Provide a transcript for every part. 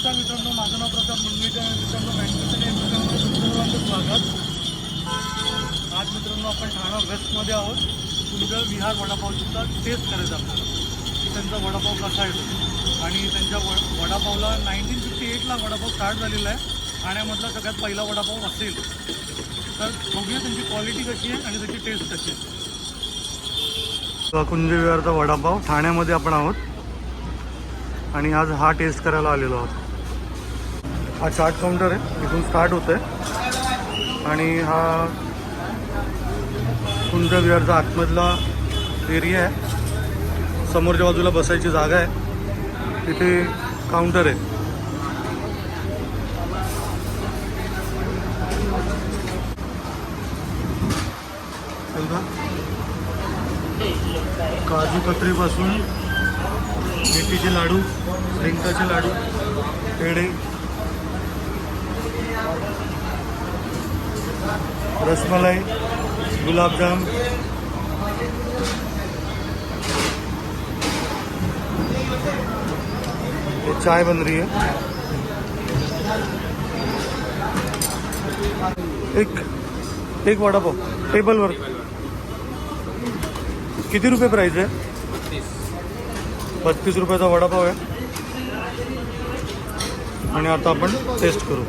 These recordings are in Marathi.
नमस्कार मित्रांनो माझं नाव प्रताप मुंडगेकर आणि मित्रांनो बँकेचं मित्रांनो सर्वांचं स्वागत. आज मित्रांनो आपण ठाणा वेस्टमध्ये आहोत. तुमचं विहार वडापावचा टेस्ट करायचा आपल्याला की त्यांचा वडापाव कसा येतो? आणि त्यांच्या व वडापावला नाईन्टीन फिफ्टी एटला वडापाव स्टार्ट झालेला आहे. ठाण्यामधला सगळ्यात पहिला वडापाव असेल. तर बघूया त्यांची क्वालिटी कशी आहे आणि त्याची टेस्ट कशी आहे. कुंज विहारचा वडापाव ठाण्यामध्ये आपण आहोत. आणि आज हा टेस्ट करायला आलेलो आहोत. हा चाट काउंटर आहे इथून स्टार्ट होतं आहे आणि हा कुंज विहारचा आतमधला एरिया आहे. समोरच्या बाजूला बसायची जागा आहे. तिथे काउंटर आहे. काजू कतरीपासून मेथीचे लाडू लिंकाचे लाडू पेढे. रसमलाई गुलाबजाम। ये चाय बन रही है। एक एक वडापाव टेबलवर किती रुपये प्राईस आहे बत्तीस रुपयाचा वडापाव आहे आणि आता आपण टेस्ट करू.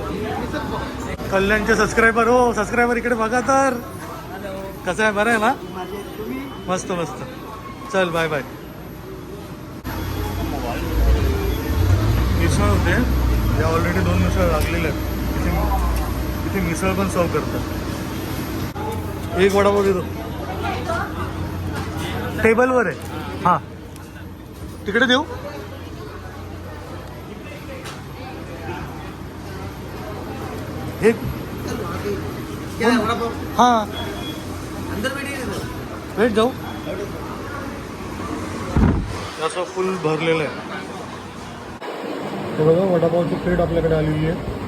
कल्याणचे सबस्क्रायबर हो सबस्क्रायबर इकडे बघा तर. कसं आहे बरं आहे ना? मस्त मस्त. चल बाय बाय मिसळ होते. या ऑलरेडी दोन मिसळ लागलेले आहेत. इथे इथे मिसळ पण सर्व करतात. एक वडापाव देतो. टेबलवर आहे. हां. तिकडे देऊ? हे हाँ। वेट जाऊ असं फुल भरलेलं आहे हे बघा वडापावची प्लेट आपल्याकडे आलेली आहे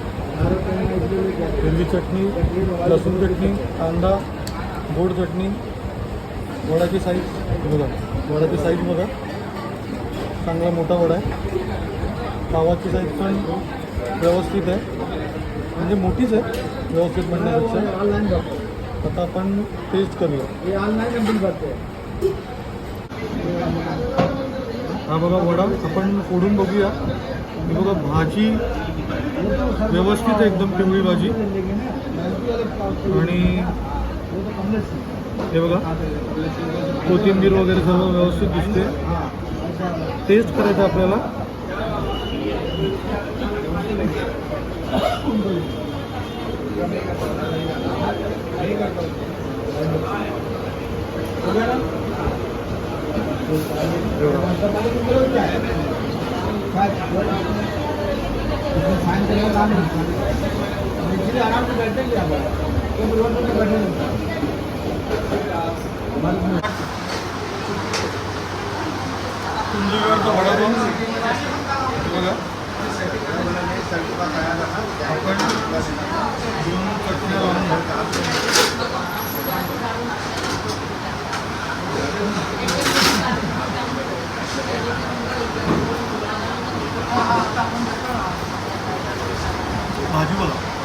हिरवी चटणी लसूण चटणी कांदा गोड चटणी वडाची साईज बघा वडाची साईज बघा चांगला मोठा वडा आहे पावाची साईज पण व्यवस्थित आहे म्हणजे मोठीच आहे व्यवस्थित म्हणण्यापेक्षा आता आपण टेस्ट करूया. हा बघा वडा आपण फोडून बघूया. हे बघा भाजी व्यवस्थित आहे एकदम पिवळी भाजी. आणि हे बघा कोथिंबीर वगैरे सर्व व्यवस्थित दिसते. टेस्ट करायचं आपल्याला. సాయంత్రం రాను అరాకు గంటలు కాబట్టి రోడ్డు గంటలు आपण दोन चटण्या लावून घेऊ.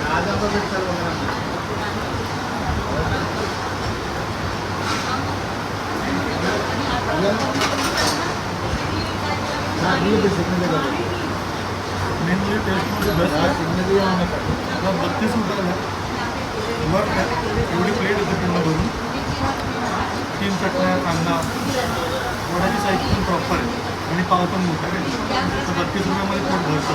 आज आपण मेनली टेस्टमध्ये बेस्ट आहे बत्तीस रुपयाला वर एवढी प्लेट येते पूर्ण भरून तीन चटण्या कांदा वडाची साईज पण प्रॉपर आहे आणि पाव पण मोठा आहे तर बत्तीस रुपयामध्ये पोट भरतो.